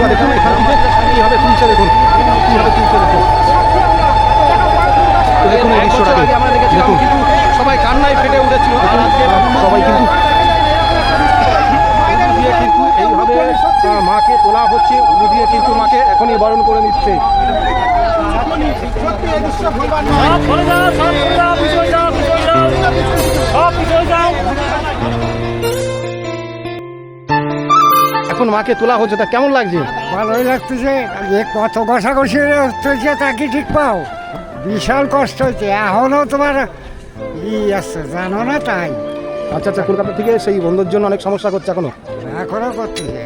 বন্ধুরা দেখুন এখান থেকে এইভাবে তুলছে দেখুন। কীভাবে তুলছে দেখুন। দেখুন এই দৃশ্যটাকে দেখুন। সবাই কান্নায় ফেটে উঠেছিল। সবাই কিন্তু দিয়ে কিন্তু এইভাবে মাকে তোলা হচ্ছে। উলু দিয়ে কিন্তু মাকে এখনই বরণ করে নিচ্ছে। সব এখন মাকে তোলা হচ্ছে তা কেমন লাগছে? ভালোই লাগতেছে। যে কত ঘষাঘষি হচ্ছে তা কি ঠিক পাও? বিশাল কষ্ট হচ্ছে। এখনও তোমার ই আছে জানো না তাই? আচ্ছা আচ্ছা কলকাতা থেকে সেই বন্ধুর জন্য অনেক সমস্যা করছে এখনও? এখনও করতেছে।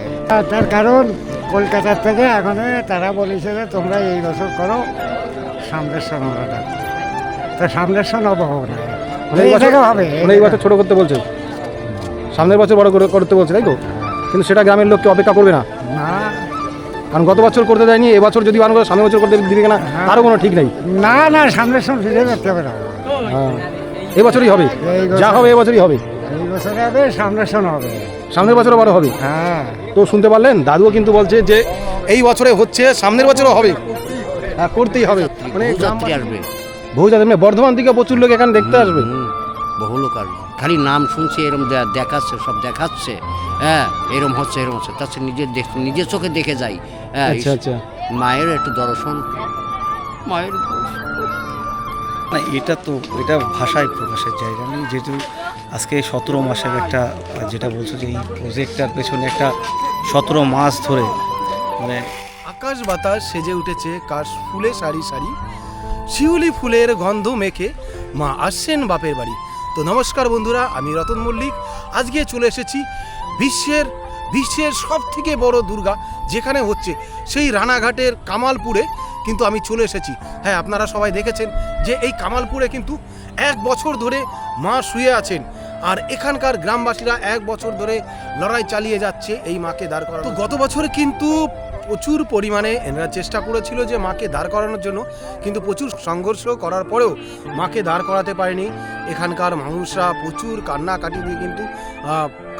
তার কারণ কলকাতার থেকে এখন তারা বলেছে যে তোমরা এই বছর করো সামনের ডাকবো। তো সামনের মানে থেকে হবে মানে এই বছর ছোট করতে বলছে? সামনের বছর বড় করে করতে বলছে তাই তো? কিন্তু সেটা গ্রামের লোককে অপেক্ষা করবে না। না। কারণ গত বছর করতে দেয়নি এবছর যদি বান করে সামনের বছর করতে দিবে কিনা তারও কোনো ঠিক নেই। না না সামনের সন ফিরে হবে না। হ্যাঁ। এবছরই হবে। যা হবে এবছরই হবে। এই বছরে হবে সামনের হবে। সামনের বছরও বড় হবে। হ্যাঁ। তো শুনতে পারলেন? দাদুও কিন্তু বলছে যে এই বছরে হচ্ছে সামনের বছরও হবে। হ্যাঁ করতেই হবে। মানে আসবে। বহু যাদের মানে বর্ধমান থেকে প্রচুর লোক এখানে দেখতে আসবে। হুম, বহু লোক আসবে। খালি নাম শুনছে এরম দেখাচ্ছে সব দেখাচ্ছে। হ্যাঁ এরম হচ্ছে এরম হচ্ছে। তার নিজের দেখ নিজের চোখে দেখে যাই হ্যাঁ আচ্ছা আচ্ছা। মায়ের একটু দর্শন। মায়ের না এটা তো এটা ভাষায় প্রকাশের জায়গা নেই। যেহেতু আজকে সতেরো মাসের একটা যেটা বলছো যে এই প্রজেক্টটার পেছনে একটা সতেরো মাস ধরে মানে আকাশ বাতাস সেজে উঠেছে কাশ ফুলে সারি সারি শিউলি ফুলের গন্ধ মেখে মা আসছেন বাপের বাড়ি। তো নমস্কার বন্ধুরা, আমি রতন মল্লিক। আজকে চলে এসেছি বিশ্বের বিশ্বের সব থেকে বড় দুর্গা, যেখানে হচ্ছে সেই রানাঘাটের কামালপুরে। কিন্তু আমি চলে এসেছি। হ্যাঁ আপনারা সবাই দেখেছেন যে এই কামালপুরে কিন্তু এক বছর ধরে মা শুয়ে আছেন। আর এখানকার গ্রামবাসীরা এক বছর ধরে লড়াই চালিয়ে যাচ্ছে এই মাকে দাঁড় করানো। তো গত বছর কিন্তু প্রচুর পরিমাণে এনারা চেষ্টা করেছিল যে মাকে দাঁড় করানোর জন্য কিন্তু প্রচুর সংঘর্ষ করার পরেও মাকে দাঁড় করাতে পারেনি। এখানকার মানুষরা প্রচুর কান্নাকাটি দিয়ে কিন্তু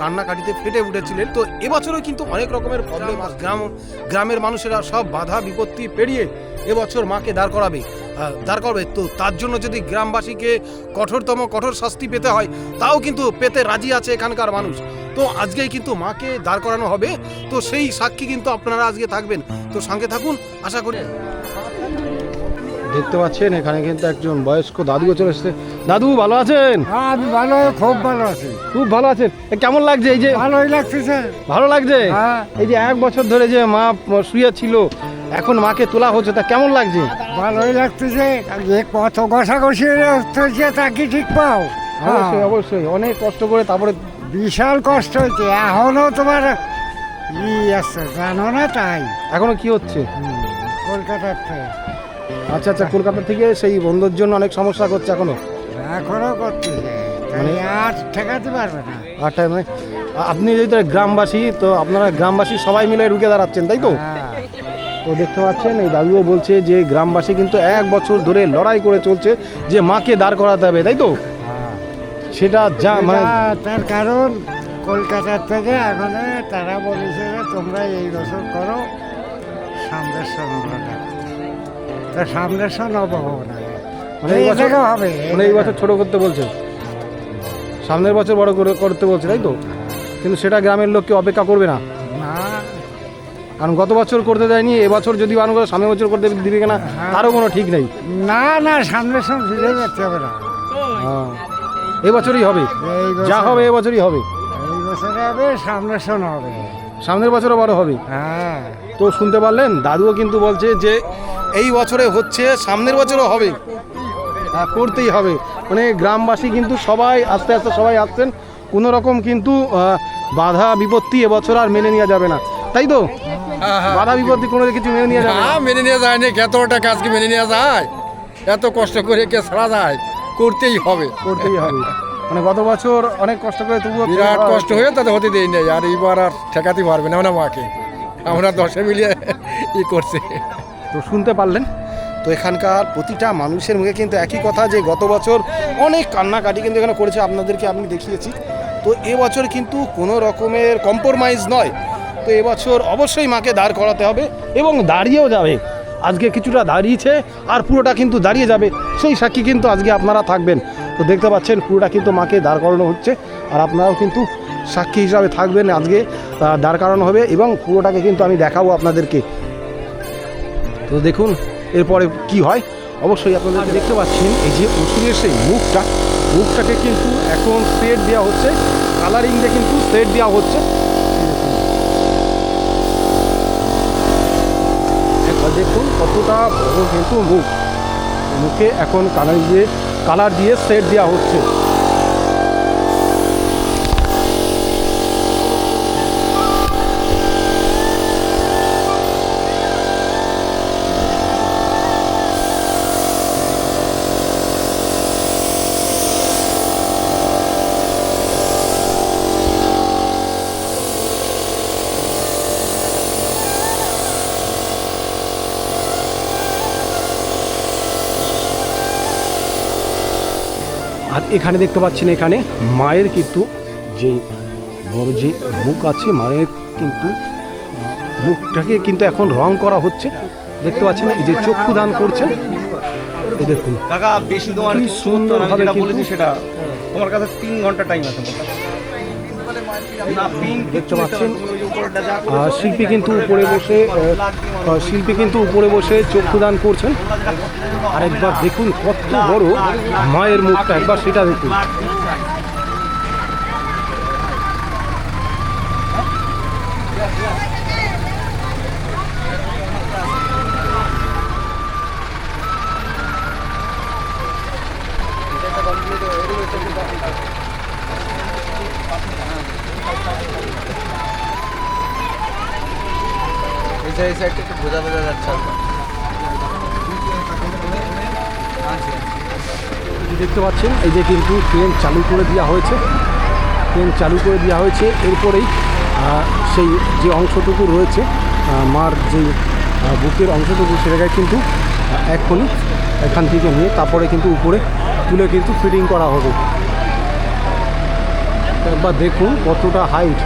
কান্নাকাটিতে ফেটে উঠেছিলেন। তো এবছরও কিন্তু অনেক রকমের প্রবলেম গ্রাম গ্রামের মানুষেরা সব বাধা বিপত্তি পেরিয়ে এবছর মাকে দাঁড় করাবে। দাঁড় করাবে। তো তার জন্য যদি গ্রামবাসীকে কঠোরতম কঠোর শাস্তি পেতে হয় তাও কিন্তু পেতে রাজি আছে এখানকার মানুষ। তো আজকেই কিন্তু মাকে দাঁড় করানো হবে। তো সেই সাক্ষী কিন্তু আপনারা আজকে থাকবেন। তো সঙ্গে থাকুন আশা করি দেখতে পাচ্ছেন এখানে কিন্তু একজন বয়স্ক দাদুও চলে এসেছে। দাদু ভালো আছেন? হ্যাঁ আমি ভালো খুব ভালো আছি। খুব ভালো আছেন। কেমন লাগছে এই যে ভালোই লাগতেছে ভালো লাগছে? হ্যাঁ। এই যে এক বছর ধরে যে মা শুয়ে ছিল এখন মাকে তোলা হচ্ছে তা কেমন লাগছে? ভালোই লাগতেছে। যে কত ঘষাঘষি হচ্ছে তা কি ঠিক পাও? অবশ্যই হ্যাঁ, অবশ্যই। অনেক কষ্ট করে তারপরে বিশাল কষ্ট হয়েছে এখনও তোমার ই আছে জানো না তাই? এখনও কি হচ্ছে? থেকে। আচ্ছা আচ্ছা কলকাতা থেকে সেই বন্ধুর জন্য অনেক সমস্যা করছে এখনও? এখনও করতেছে। মানে আর ঠেকাতে পারবে না। আটটা মানে আ- আপনি যেহেতু গ্রামবাসী তো আপনারা গ্রামবাসী সবাই মিলে রুখে দাঁড়াচ্ছেন তাই তো? হ্যাঁ, তো দেখতে পাচ্ছেন এই দাদুও বলছে যে গ্রামবাসী কিন্তু এক বছর ধরে লড়াই করে চলছে যে মাকে দাঁড় করাতে হবে তাই তো। সেটা যা মানে তার কারণ কলকাতার থেকে এখন তারা বলেছে যে তোমরা এই বছর করো সামনের সন তো সামনের সন অবহব না মানে হবে। মানে এই বছর ছোট করতে বলছে। সামনের বছর বড় করে করতে বলছে তাই তো? কিন্তু সেটা গ্রামের লোককে অপেক্ষা করবে না। কারণ গত বছর করতে দেয়নি এবছর যদি বান করে সামনের বছর করতে দিবে কিনা তারও কোনো ঠিক নেই। না না সামনের সামনে ফিরে যেতে হবে না। হ্যাঁ। এবছরই হবে। এই যা হবে এবছরই হবে। এই বছরে হবে সামনের সন হবে। সামনের বছরও বড় হবে। হ্যাঁ। তো শুনতে পারলেন দাদুও কিন্তু বলছে যে এই বছরে হচ্ছে সামনের বছরও হবে। হ্যাঁ করতেই হবে। মানে গ্রামবাসী কিন্তু সবাই আস্তে আস্তে সবাই আসছেন। কোনো রকম কিন্তু আহ, বাধা বিপত্তি এবছর আর মেনে নেওয়া যাবে না। তাই তো? বাধা বিপত্তি কোনো কিছু মেনে নিয়ে যাবে না। মেনে নেওয়া যায় না এতটা কাজকে মেনে নেওয়া যায়। এত কষ্ট করে কে ছাড়া যায় করতেই হবে। করতেই হবে। মানে গত বছর অনেক কষ্ট করে তবুও বিরাট কষ্ট হয়ে তাদের হতে দেই নাই আর এইবার আর ঠেকাতে পারবে না না মাকে আমরা দশে মিলিয়ে ই করছে। তো শুনতে পারলেন? তো এখানকার প্রতিটা মানুষের মুখে কিন্তু একই কথা যে গত বছর অনেক কান্নাকাটি কিন্তু এখানে করেছে আপনাদেরকে আমি দেখিয়েছি। তো এবছর কিন্তু কোনো রকমের কম্প্রোমাইজ নয়। তো এবছর অবশ্যই মাকে দাঁড় করাতে হবে এবং দাঁড়িয়েও যাবে। আজকে কিছুটা দাঁড়িয়েছে আর পুরোটা কিন্তু দাঁড়িয়ে যাবে। সেই সাক্ষী কিন্তু আজকে আপনারা থাকবেন। তো দেখতে পাচ্ছেন পুরোটা কিন্তু মাকে দাঁড় করানো হচ্ছে আর আপনারাও কিন্তু সাক্ষী হিসাবে থাকবেন আজকে দাঁড় করানো হবে এবং পুরোটাকে কিন্তু আমি দেখাবো আপনাদেরকে। তো দেখুন, এরপরে কি হয়? অবশ্যই আপনারা দেখতে পাচ্ছেন, এই যে অসুরের সেই মুখটা, মুখটাকে কিন্তু এখন সেট দেওয়া হচ্ছে কালারিং দিয়ে কিন্তু সেট দেওয়া হচ্ছে একবার দেখুন কতটা বড় কিন্তু মুখ। মুখে এখন কালার দিয়ে কালার দিয়ে সেট দেওয়া হচ্ছে। এখানে দেখতে পাচ্ছেন এখানে মায়ের কিন্তু যে বড় যে মুখ আছে মায়ের কিন্তু মুখটাকে কিন্তু এখন রং করা হচ্ছে। দেখতে পাচ্ছেন এই যে চক্ষু দান করছে। এই দেখুন কাকা বেশি তোমার যেটা কিন্তু- বলেছি সেটা তোমার কাছে তিন ঘণ্টা টাইম আছে। দেখতে পাচ্ছেন শিল্পী কিন্তু উপরে বসে শিল্পী কিন্তু উপরে বসে চক্ষুদান করছেন। আর আরেকবার দেখুন কত বড় মায়ের মুখটা, একবার সেটা দেখুন। এই যে দেখতে পাচ্ছেন, এই যে কিন্তু ট্রেন চালু করে দেওয়া হয়েছে। ট্রেন চালু করে দেওয়া হয়েছে, এরপরেই সেই যে অংশটুকু রয়েছে মার যে বুকের অংশটুকু, সেটাকে কিন্তু এক্ষুনি এখান থেকে নিয়ে তারপরে কিন্তু উপরে তুলে কিন্তু ফিটিং করা হবে। একবার দেখুন কতটা হাইট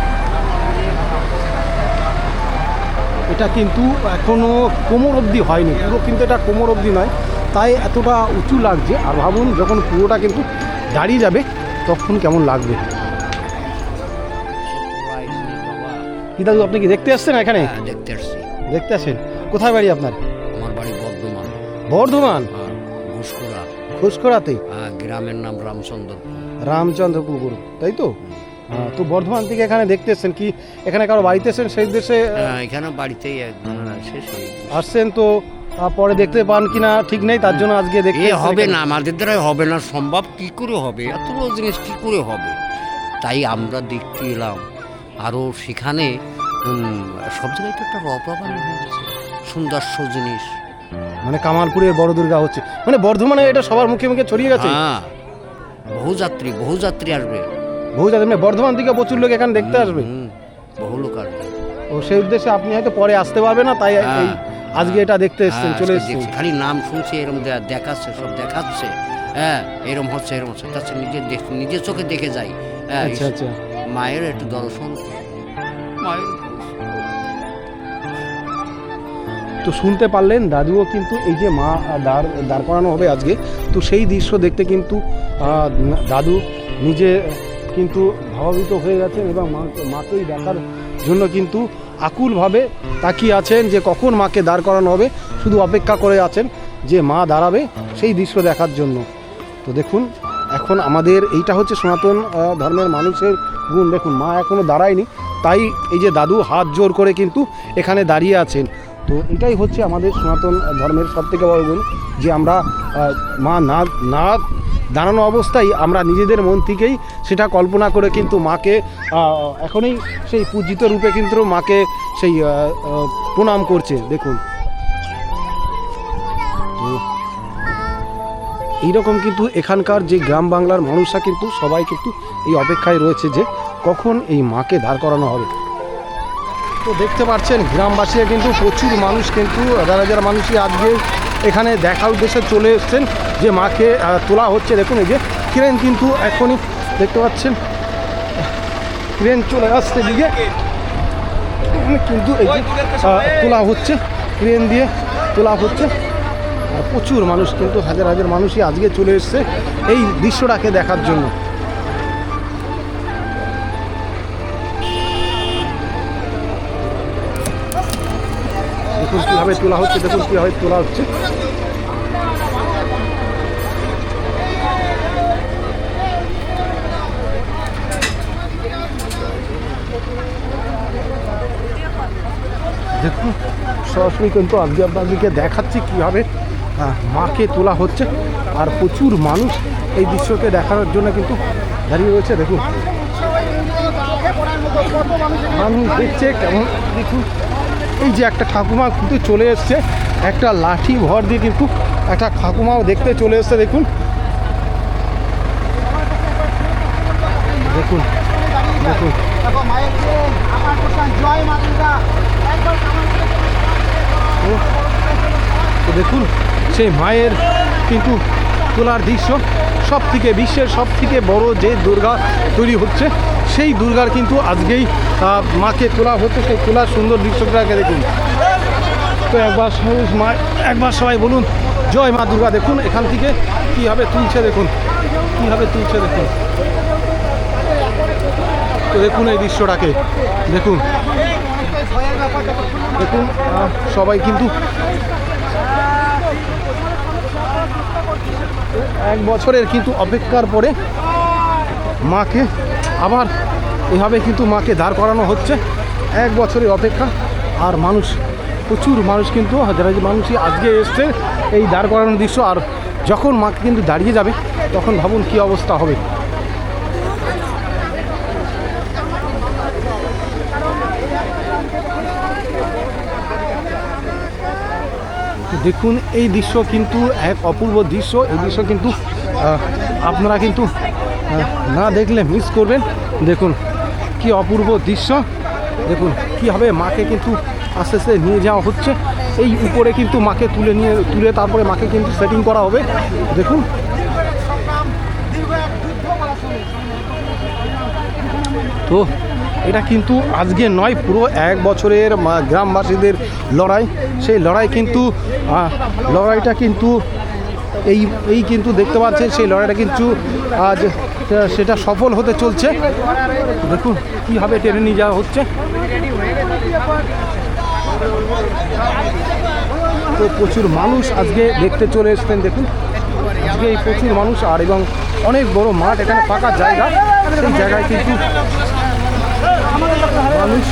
এটা কিন্তু এখনও কোমর অবধি হয়নি। পুরো কিন্তু এটা কোমর অবধি নয় তাই এতটা উঁচু লাগছে। আর ভাবুন যখন পুরোটা কিন্তু দাঁড়িয়ে যাবে তখন কেমন লাগবে। দাদু আপনি কি দেখতে আসছেন এখানে? হ্যাঁ, দেখতে আসছি। দেখতে আসেন। কোথায় বাড়ি আপনার? আমার বাড়ি বর্ধমান। বর্ধমান? আর ঘুষকোড়া খুশকরাতে আর গ্রামের নাম রামচন্দ্রপুর। রামচন্দ্রপুর তাই তো? হ্যাঁ, তো বর্ধমান থেকে এখানে দেখতে এসছেন কি? এখানে কারও বাড়িতে এসছেন সেই দেশে হ্যাঁ, এখানে বাড়িতেই একজন আছে আসছেন তো পরে দেখতে পান কিনা ঠিক নেই তার জন্য আজকে দেখতে এ হবে না আমাদের দ্বারাই হবে না সম্ভব কি করে হবে? এত বড় জিনিস কি করে হবে? তাই আমরা দেখতে এলাম। আরও সেখানে সব জায়গায় তো একটা রপ্রাবানি হয়েছে সুন্দর্য জিনিস। মানে কামালপুরের বড় দুর্গা হচ্ছে। মানে বর্ধমানে এটা সবার মুখে মুখে ছড়িয়ে গেছে? হ্যাঁ বহু যাত্রী বহু যাত্রী আসবে। বহু যাদের মানে বর্ধমান থেকে প্রচুর লোক এখানে দেখতে আসবে। বহু লোক আসবে। ও সেই উদ্দেশ্যে আপনি হয়তো পরে আসতে পারবেন না তাই হ্যাঁ, এই আজকে এটা দেখতে এসেছেন হ্যাঁ, চলে এসেছেন। খালি নাম শুনছি এরম দে- দেখাচ্ছে সব দেখাচ্ছে। হ্যাঁ এরম হচ্ছে এরম হচ্ছে নিজের দেখ নিজের চোখে দেখে যাই হ্যাঁ আচ্ছা আচ্ছা। মায়ের একটু দর্শন। মায়ের তো শুনতে পারলেন দাদুও কিন্তু এই যে মা দাঁড় দাঁড় করানো হবে আজকে তো সেই দৃশ্য দেখতে কিন্তু দাদু নিজে কিন্তু ভাবাবিত হয়ে গেছেন এবং মাকেই দেখার জন্য কিন্তু আকুলভাবে তাকিয়ে আছেন যে কখন মাকে দাঁড় করানো হবে, শুধু অপেক্ষা করে আছেন যে মা দাঁড়াবে সেই দৃশ্য দেখার জন্য। তো দেখুন, এখন আমাদের এইটা হচ্ছে সনাতন ধর্মের মানুষের গুণ। দেখুন, মা এখনও দাঁড়ায়নি, তাই এই যে দাদু হাত জোর করে কিন্তু এখানে দাঁড়িয়ে আছেন। তো এটাই হচ্ছে আমাদের সনাতন ধর্মের সব থেকে বড় গুণ, যে আমরা মা না না দাঁড়ানো অবস্থায় আমরা নিজেদের মন থেকেই সেটা কল্পনা করে কিন্তু মাকে এখনই সেই পূজিত রূপে কিন্তু মাকে সেই প্রণাম করছে। দেখুন। এইরকম কিন্তু এখানকার যে গ্রাম বাংলার মানুষরা কিন্তু সবাই কিন্তু এই অপেক্ষায় রয়েছে যে কখন এই মাকে দাঁড় করানো হবে। তো দেখতে পাচ্ছেন, গ্রামবাসীরা কিন্তু প্রচুর মানুষ কিন্তু, হাজার হাজার মানুষই আজকে এখানে দেখার উদ্দেশ্যে চলে এসছেন যে মাকে তোলা হচ্ছে। দেখুন এই যে ক্রেন কিন্তু এখনই দেখতে পাচ্ছেন, ক্রেন চলে আসছে দিকে কিন্তু এই যে তোলা হচ্ছে, ক্রেন দিয়ে তোলা হচ্ছে। প্রচুর মানুষ কিন্তু, হাজার হাজার মানুষই আজকে চলে এসছে এই দৃশ্যটাকে দেখার জন্য। কীভাবে তোলা হচ্ছে, দেখুন কীভাবে তোলা হচ্ছে। দেখুন, সরাসরি কিন্তু আজকে আপনাদেরকে দেখাচ্ছি কীভাবে মাকে তোলা হচ্ছে। আর প্রচুর মানুষ এই দৃশ্যকে দেখানোর জন্য কিন্তু দাঁড়িয়ে রয়েছে, দেখুন। মানুষ দেখছে কেমন, দেখুন। এই যে একটা ঠাকুমা কিন্তু চলে এসছে। একটা লাঠি ভর দিয়ে কিন্তু একটা ঠাকুমাও দেখতে চলে এসছে, দেখুন। দেখুন দেখুন। দেখুন, সেই মায়ের কিন্তু তোলার দৃশ্য সব থেকে বিশ্বের সব থেকে বড় যে দুর্গা তৈরি হচ্ছে। সেই দুর্গার কিন্তু আজকেই মাকে তোলা হচ্ছে সেই তোলার সুন্দর দৃশ্যটাকে দেখুন। তো একবার মা একবার সবাই বলুন, জয় মা দুর্গা, দেখুন এখান থেকে কীভাবে তুলছে, দেখুন। কীভাবে তুলছে, দেখুন। তো দেখুন এই দৃশ্যটাকে, দেখুন। দেখুন সবাই কিন্তু এক বছরের কিন্তু অপেক্ষার পরে মাকে আবার এভাবে কিন্তু মাকে দাঁড় করানো হচ্ছে। এক বছরের অপেক্ষা, আর মানুষ, প্রচুর মানুষ কিন্তু হাজার মানুষই আজকে এসছে, এই দাঁড় করানোর দৃশ্য, আর যখন মাকে কিন্তু দাঁড়িয়ে যাবে, তখন ভাবুন কী অবস্থা হবে। দেখুন, এই দৃশ্য কিন্তু এক অপূর্ব দৃশ্য। এই দৃশ্য কিন্তু আপনারা কিন্তু না দেখলে মিস করবেন। দেখুন কি অপূর্ব দৃশ্য। দেখুন কীভাবে মাকে কিন্তু আস্তে আস্তে নিয়ে যাওয়া হচ্ছে। এই উপরে কিন্তু মাকে তুলে নিয়ে, তুলে তারপরে মাকে কিন্তু সেটিং করা হবে। দেখুন। তো এটা কিন্তু আজকে নয়, পুরো এক বছরের গ্রামবাসীদের লড়াই। সেই লড়াই কিন্তু লড়াইটা কিন্তু এই এই কিন্তু দেখতে পাচ্ছেন, সেই লড়াইটা কিন্তু আজ সেটা সফল হতে চলছে। দেখুন কীভাবে টেনে নিয়ে যাওয়া হচ্ছে। তো প্রচুর মানুষ আজকে দেখতে চলে এসছেন, দেখুন। আজকে এই প্রচুর মানুষ, আর এবং অনেক বড় মাঠ, এখানে ফাঁকা জায়গা। সেই জায়গায় কিন্তু মানুষ,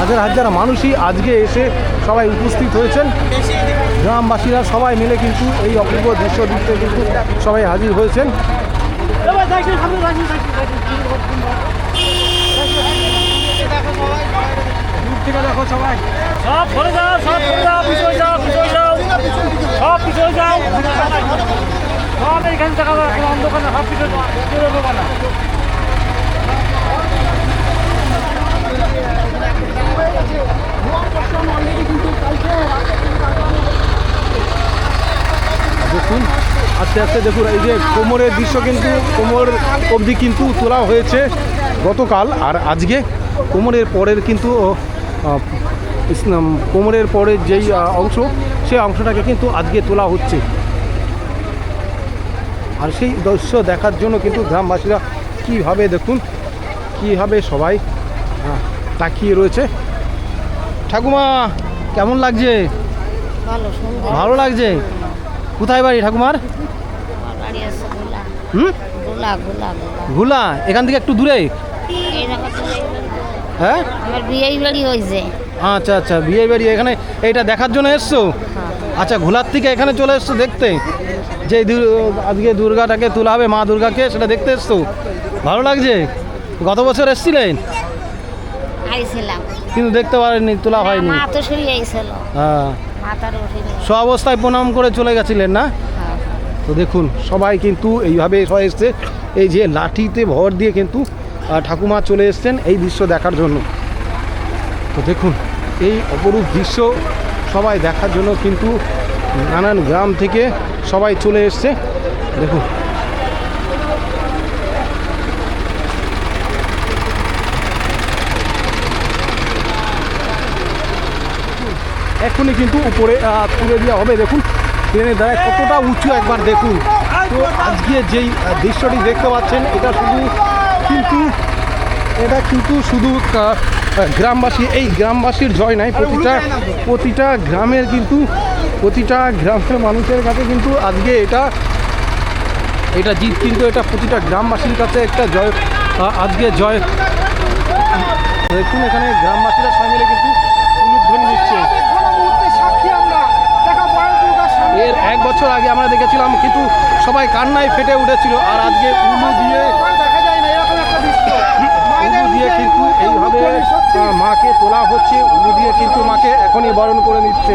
হাজার হাজার মানুষই আজকে এসে সবাই উপস্থিত হয়েছেন। গ্রামবাসীরা সবাই মিলে কিন্তু এই অপূর্ব দৃশ্য দেখতে কিন্তু সবাই হাজির হয়েছেন। সব সরে যাও সব সরে যাও পিছনে যাও পিছনে যাও সব পিছনে যাও সব এইখানে দেখা যাবে কোনো অন্ধকার না সব পিছনে যাও পিছনে যাব না দেখুন আস্তে আস্তে দেখুন এই যে কোমরের দৃশ্য কিন্তু কোমর অবধি কিন্তু তোলা হয়েছে গতকাল। আর আজকে কোমরের পরের কিন্তু ইসলাম- কোমরের পরের যেই অংশ সেই অংশটাকে কিন্তু আজকে তোলা হচ্ছে। আর সেই দৃশ্য দেখার জন্য কিন্তু গ্রামবাসীরা কীভাবে দেখুন কীভাবে সবাই তাকিয়ে রয়েছে। ঠাকুমা কেমন লাগছে? ভালো লাগছে? কোথায় বাড়ি ঠাকুমার? হুম? ঘুলা এখান থেকে একটু দূরে। হ্যাঁ? আমার বিয়ে বাড়ি হয়েছে। আচ্ছা আচ্ছা বিয়ে বাড়ি। এখানে এইটা দেখার জন্য এসছো? আচ্ছা ঘোলার থেকে এখানে চলে এসছো দেখতে? যে আজকে দুর্গাটাকে তোলা হবে মা দুর্গাকে সেটা দেখতে এসছো? ভালো লাগছে? গত বছর এসছিলেন? আইছিলাম। কিন্তু দেখতে পারেননি তোলা হয়নি। মা তো আইছিল। হ্যাঁ। মাথার উঠে স্ব অবস্থায় প্রণাম করে চলে গেছিলেন না? তো দেখুন সবাই কিন্তু এইভাবে সবাই এসছে। এই যে লাঠিতে ভর দিয়ে কিন্তু ঠাকুমা চলে এসছেন এই দৃশ্য দেখার জন্য। তো দেখুন এই অপরূপ দৃশ্য সবাই দেখার জন্য কিন্তু নানান গ্রাম থেকে সবাই চলে এসছে। দেখুন এখনই কিন্তু উপরে তুলে দেওয়া হবে। দেখুন ট্রেনের দ্বারা কতটা উঁচু একবার দেখুন। তো আজকে যেই দৃশ্যটি দেখতে পাচ্ছেন এটা শুধু কিন্তু এটা কিন্তু শুধু গ্রামবাসী এই গ্রামবাসীর জয় নাই প্রতিটা প্রতিটা গ্রামের কিন্তু প্রতিটা গ্রামের মানুষের কাছে কিন্তু আজকে এটা এটা জিত কিন্তু এটা প্রতিটা গ্রামবাসীর কাছে একটা জয় আজকে জয়। দেখুন এখানে গ্রামবাসীরা সবাই মিলে কিন্তু উলুধ্বনি দিচ্ছে এর এক বছর আগে আমরা দেখেছিলাম কিন্তু সবাই কান্নায় ফেটে উঠেছিল। আর আজকে উলু দিয়ে উলু দিয়ে কিন্তু এইভাবে মাকে তোলা হচ্ছে। উলু দিয়ে কিন্তু মাকে এখনই বরণ করে নিচ্ছে।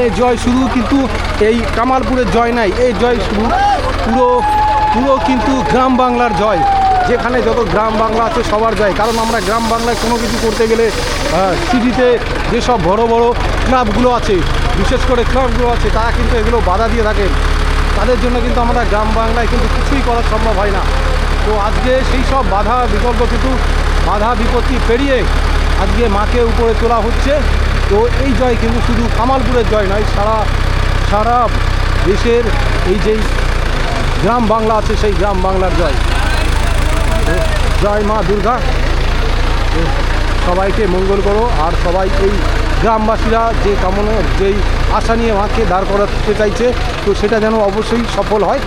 এই জয় শুধু কিন্তু এই কামালপুরের জয় নাই। এই জয় শুধু পুরো পুরো কিন্তু গ্রাম বাংলার জয়। যেখানে যত গ্রাম বাংলা আছে সবার জয়। কারণ আমরা গ্রাম বাংলায় কোনো কিছু করতে গেলে সিটিতে যেসব বড় বড় ক্লাবগুলো আছে, বিশেষ করে ক্লাবগুলো আছে, তারা কিন্তু এগুলো বাধা দিয়ে থাকেন। তাদের জন্য কিন্তু আমরা গ্রাম বাংলায় কিন্তু কিছুই করা সম্ভব হয় না। তো আজকে সেই সব বাধা বিকল্প কিন্তু বাধা বিপত্তি পেরিয়ে আজকে মাকে উপরে তোলা হচ্ছে। তো এই জয় কিন্তু শুধু কামালপুরের জয় নয়, সারা সারা দেশের এই যেই গ্রাম বাংলা আছে, সেই গ্রাম বাংলার জয়। জয় মা দুর্গা। সবাইকে মঙ্গল করো, আর সবাই এই গ্রামবাসীরা যে কামনা, যেই আশা নিয়ে মাকে দাঁড় করাতে চাইছে, তো সেটা যেন অবশ্যই সফল হয়।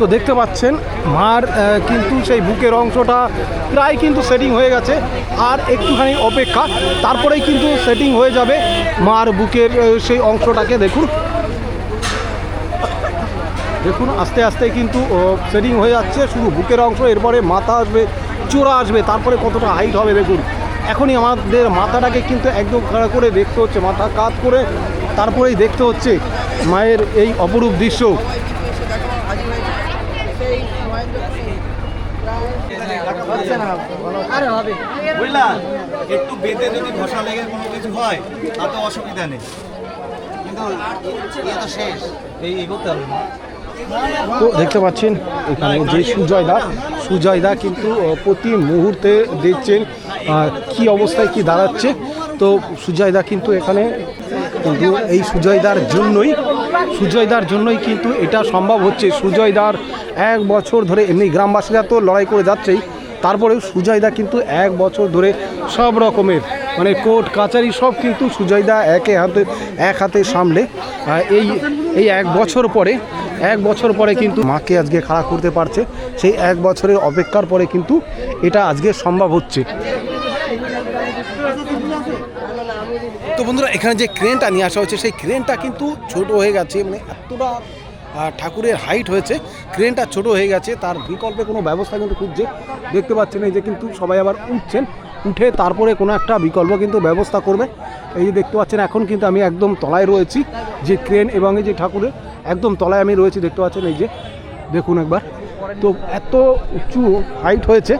তো দেখতে পাচ্ছেন, মার কিন্তু সেই বুকের অংশটা প্রায় কিন্তু সেটিং হয়ে গেছে, আর একটুখানি অপেক্ষা, তারপরেই কিন্তু সেটিং হয়ে যাবে মার বুকের সেই অংশটাকে, দেখুন। দেখুন আস্তে আস্তে কিন্তু সেটিং হয়ে যাচ্ছে শুধু বুকের অংশ এরপরে মাথা আসবে চূড়া আসবে তারপরে কতটা হাইট হবে দেখুন। এখনই আমাদের মাথাটাকে কিন্তু একদম খাড়া করে দেখতে হচ্ছে মাথা কাত করে তারপরেই দেখতে হচ্ছে মায়ের এই অপরূপ দৃশ্য। বুঝলা একটু বেঁধে যদি ঘষা লেগে কোনো কিছু হয় তাতে অসুবিধা নেই। কিন্তু শেষ। এই এগোতে হবে না। তো দেখতে পাচ্ছেন এখানে যে সুজয় দা সুজয় দা কিন্তু প্রতি মুহূর্তে দেখছেন কি অবস্থায় কি দাঁড়াচ্ছে। তো সুজয় দা কিন্তু এখানে, কিন্তু এই সুজয়দার জন্যই সুজয়দার জন্যই কিন্তু এটা সম্ভব হচ্ছে। সুজয়দার এক বছর ধরে, এমনি গ্রামবাসীরা তো লড়াই করে যাচ্ছেই তারপরে সুজয়দা কিন্তু এক বছর ধরে সব রকমের মানে কোর্ট, কাচারি সব কিন্তু সুজয়দা একে হাতে, এক হাতে সামলে এই এই এক বছর পরে এক বছর পরে কিন্তু মাকে আজকে খাড়া করতে পারছে, সেই এক বছরের অপেক্ষার পরে কিন্তু এটা আজকে সম্ভব হচ্ছে। তো বন্ধুরা, এখানে যে ক্রেনটা নিয়ে আসা হচ্ছে, সেই ক্রেনটা কিন্তু ছোট হয়ে গেছে মানে এতটা ঠাকুরের হাইট হয়েছে, ক্রেনটা ছোট হয়ে গেছে, তার বিকল্পে কোনো ব্যবস্থা কিন্তু খুঁজছে, দেখতে পাচ্ছেন এই যে কিন্তু সবাই আবার উঠছেন, উঠে তারপরে কোনো একটা বিকল্প কিন্তু ব্যবস্থা করবে। এই যে দেখতে পাচ্ছেন, এখন কিন্তু আমি একদম তলায় রয়েছি, যে ক্রেন এবং এই যে ঠাকুরের একদম তলায় আমি রয়েছি দেখতে পাচ্ছেন এই যে দেখুন একবার। তো এত উঁচু হাইট হয়েছে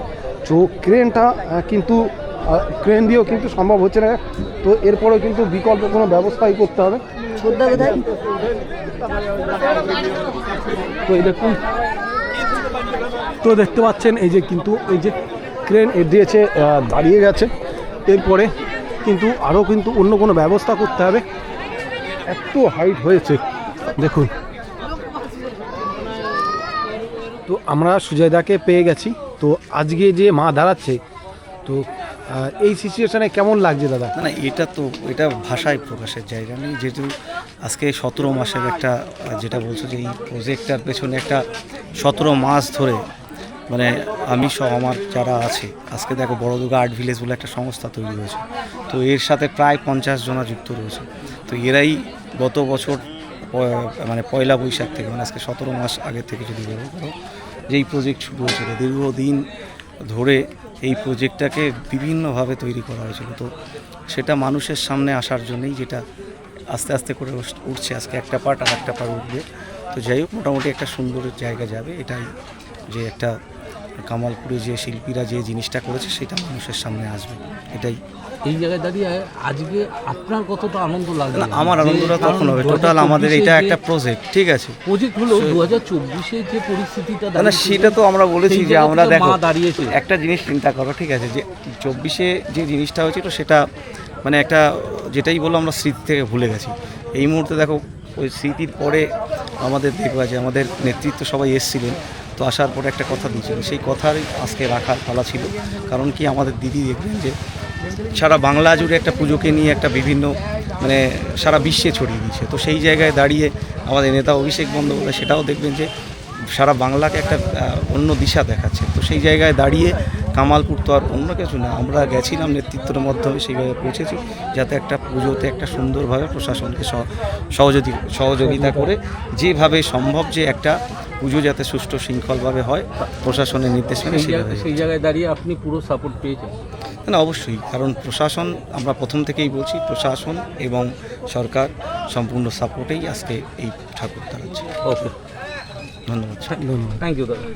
তো ক্রেনটা কিন্তু ক্রেন দিয়েও কিন্তু সম্ভব হচ্ছে না। তো এরপরেও কিন্তু বিকল্প কোনো ব্যবস্থাই করতে হবে। তো এই দেখুন তো দেখতে পাচ্ছেন এই যে কিন্তু এই যে ক্রেন এর দিয়েছে দাঁড়িয়ে গেছে। এরপরে কিন্তু আরও কিন্তু অন্য কোনো ব্যবস্থা করতে হবে। এত হাইট হয়েছে। দেখুন। তো আমরা সুজয়দাকে পেয়ে গেছি। তো আজকে যে মা দাঁড়াচ্ছে, তো এই সিচুয়েশনে কেমন লাগছে দাদা? না এটা তো, এটা ভাষায় প্রকাশের জায়গা নেই। যেহেতু আজকে সতেরো মাসের একটা, যেটা বলছো যে এই প্রজেক্টটার পেছনে একটা সতেরো মাস ধরে মানে আমি সহ আমার যারা আছে, আজকে দেখো বড়দুর্গা আর্ট ভিলেজ বলে একটা সংস্থা তৈরি হয়েছে। তো এর সাথে প্রায় পঞ্চাশ জনা যুক্ত রয়েছে। তো এরাই গত বছর মানে পয়লা বৈশাখ থেকে মানে আজকে সতেরো মাস আগে থেকে যদি বলো করো যে এই প্রজেক্ট শুরু হয়েছিল, দীর্ঘদিন ধরে এই প্রজেক্টটাকে বিভিন্নভাবে তৈরি করা হয়েছিল। তো সেটা মানুষের সামনে আসার জন্যই যেটা আস্তে আস্তে করে উঠছে, আজকে একটা পার্ট আর একটা পার্ট উঠবে। তো যাই হোক, মোটামুটি একটা সুন্দর জায়গা যাবে। এটাই যে একটা কামালপুরে যে শিল্পীরা যে জিনিসটা করেছে, সেটা মানুষের সামনে আসবে। এটাই এই জায়গায় দাঁড়িয়ে আজকে আপনার কতটা আনন্দ লাগছে না, আমার আনন্দটা তখন হবে। টোটাল আমাদের এটা একটা প্রজেক্ট ঠিক আছে। প্রজেক্ট হলো দু হাজার চব্বিশে যে পরিস্থিতিটা না, সেটা তো আমরা বলেছি যে আমরা দেখো দাঁড়িয়েছে একটা জিনিস চিন্তা করো ঠিক আছে যে চব্বিশে যে জিনিসটা হয়েছিল সেটা মানে একটা যেটাই বলো আমরা স্মৃতি থেকে ভুলে গেছি। এই মুহূর্তে দেখো ওই স্মৃতির পরে আমাদের দেখবা যে আমাদের নেতৃত্ব সবাই এসছিলেন তো আসার পরে একটা কথা দিয়েছিল সেই কথার আজকে রাখার পালা ছিল। কারণ কি আমাদের দিদি দেখবেন যে সারা বাংলা জুড়ে একটা পুজোকে নিয়ে একটা বিভিন্ন মানে সারা বিশ্বে ছড়িয়ে দিয়েছে। তো সেই জায়গায় দাঁড়িয়ে আমাদের নেতা অভিষেক বন্দ্যোপাধ্যায় সেটাও দেখবেন যে সারা বাংলাকে একটা অন্য দিশা দেখাচ্ছে। তো সেই জায়গায় দাঁড়িয়ে কামালপুর তো আর অন্য কিছু না আমরা গেছিলাম নেতৃত্বের মাধ্যমে সেইভাবে পৌঁছেছি যাতে একটা পুজোতে একটা সুন্দরভাবে প্রশাসনকে সহ- সহযোগী সহযোগিতা করে যেভাবে সম্ভব যে একটা পুজো যাতে সুষ্ঠু শৃঙ্খলভাবে হয় প্রশাসনের নির্দেশ সেই জায়গায় দাঁড়িয়ে আপনি পুরো সাপোর্ট পেয়েছেন? না অবশ্যই। কারণ প্রশাসন আমরা প্রথম থেকেই বলছি প্রশাসন এবং সরকার সম্পূর্ণ সাপোর্টেই আজকে এই ঠাকুর দাঁড়াচ্ছে। ওকে। ধন্যবাদ থ্যাংক ইউ দাদা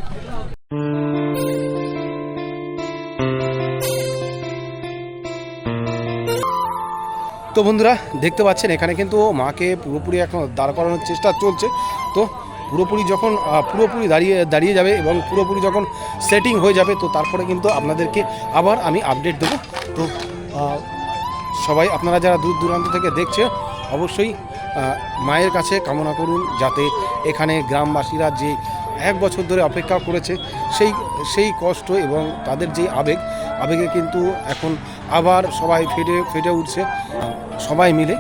তো বন্ধুরা দেখতে পাচ্ছেন এখানে কিন্তু মাকে পুরোপুরি এখন দাঁড় করানোর চেষ্টা চলছে। তো পুরোপুরি যখন পুরোপুরি দাঁড়িয়ে দাঁড়িয়ে যাবে এবং পুরোপুরি যখন সেটিং হয়ে যাবে, তো তারপরে কিন্তু আপনাদেরকে আবার আমি আপডেট দেবো। তো সবাই আপনারা যারা দূর দূরান্ত থেকে দেখছে, অবশ্যই মায়ের কাছে কামনা করুন যাতে এখানে গ্রামবাসীরা যে এক বছর ধরে অপেক্ষা করেছে, সেই সেই কষ্ট এবং তাদের যে আবেগ, আবেগে কিন্তু এখন আবার সবাই ফেটে ফেটে উঠছে। সবাই মিলে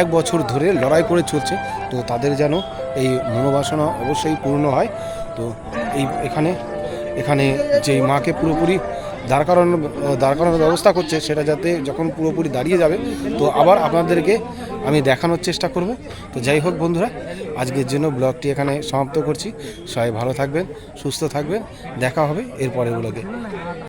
এক বছর ধরে লড়াই করে চলছে, তো তাদের যেন এই মনোবাসনা অবশ্যই পূর্ণ হয়। তো এই এখানে এখানে যে মাকে পুরোপুরি দাঁড় করানোর দাঁড় করানোর ব্যবস্থা করছে, সেটা যাতে যখন পুরোপুরি দাঁড়িয়ে যাবে, তো আবার আপনাদেরকে আমি দেখানোর চেষ্টা করব। তো যাই হোক বন্ধুরা, আজকের জন্য ব্লগটি এখানে সমাপ্ত করছি। সবাই ভালো থাকবেন, সুস্থ থাকবেন, দেখা হবে এরপরে ব্লগে।